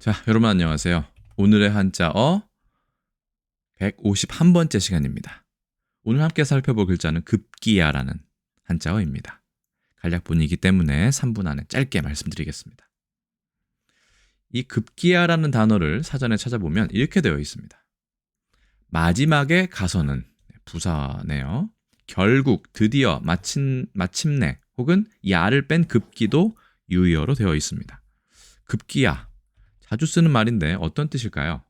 자, 여러분 안녕하세요. 오늘의 한자어 151번째 시간입니다. 오늘 함께 살펴볼 글자는 급기야라는 한자어입니다. 간략본이기 때문에 3분 안에 짧게 말씀드리겠습니다. 이 급기야라는 단어를 사전에 찾아보면 이렇게 되어 있습니다. 마지막에 가서는 부사네요. 결국, 드디어, 마침, 마침내 혹은 야를 뺀 급기도 유의어로 되어 있습니다. 급기야 자주 쓰는 말인데 어떤 뜻일까요?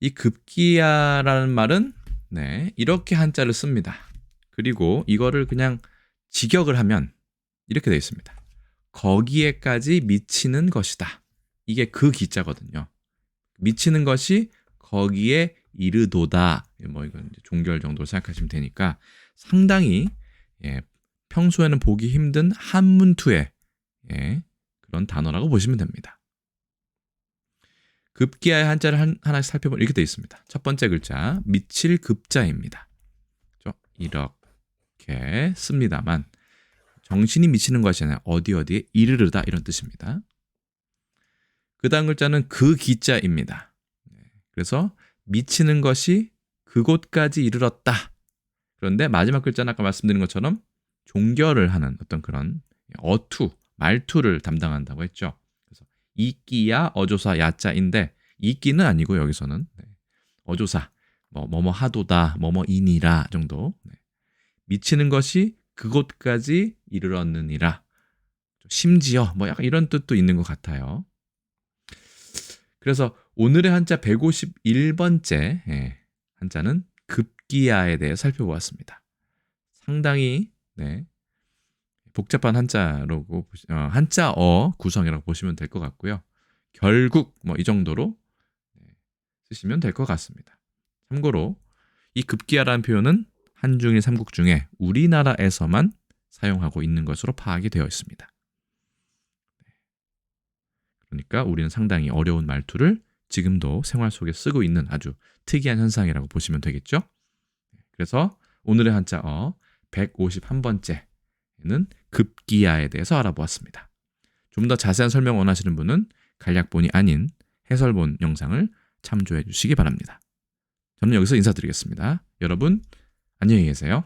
이 급기야라는 말은 네, 이렇게 한자를 씁니다. 그리고 이거를 그냥 직역을 하면 이렇게 되어 있습니다. 거기에까지 미치는 것이다. 이게 그 기자거든요. 미치는 것이 거기에 이르도다. 뭐 이건 종결 정도로 생각하시면 되니까 상당히 예, 평소에는 보기 힘든 한문투의 예, 그런 단어라고 보시면 됩니다. 급기야의 한자를 한, 하나씩 살펴보면 이렇게 되어 있습니다. 첫 번째 글자 미칠 급자입니다. 그렇죠? 이렇게 씁니다만 정신이 미치는 것이잖아요. 어디 어디에 이르르다 이런 뜻입니다. 그 다음 글자는 그 기자입니다. 네, 그래서 미치는 것이 그곳까지 이르렀다. 그런데 마지막 글자는 아까 말씀드린 것처럼 종결을 하는 어떤 그런 어투, 말투를 담당한다고 했죠. 그래서 이끼야 어조사 야자인데 이끼는 아니고 여기서는 네. 어조사 뭐 뭐뭐 하도다 뭐뭐 이니라 정도 네. 미치는 것이 그곳까지 이르렀느니라 심지어 뭐 약간 이런 뜻도 있는 것 같아요. 그래서 오늘의 한자 151번째 예, 한자는 급기야에 대해 살펴보았습니다. 상당히 네, 복잡한 한자로 어, 한자어 구성이라고 보시면 될 것 같고요. 결국 뭐 이 정도로 네, 쓰시면 될 것 같습니다. 참고로 이 급기야라는 표현은 한중일 삼국 중에 우리나라에서만 사용하고 있는 것으로 파악이 되어 있습니다. 네. 그러니까 우리는 상당히 어려운 말투를 지금도 생활 속에 쓰고 있는 아주 특이한 현상이라고 보시면 되겠죠. 네. 그래서 오늘의 한자어 151번째 는 급기야에 대해서 알아보았습니다. 좀 더 자세한 설명 원하시는 분은 간략본이 아닌 해설본 영상을 참조해 주시기 바랍니다. 저는 여기서 인사드리겠습니다. 여러분 안녕히 계세요.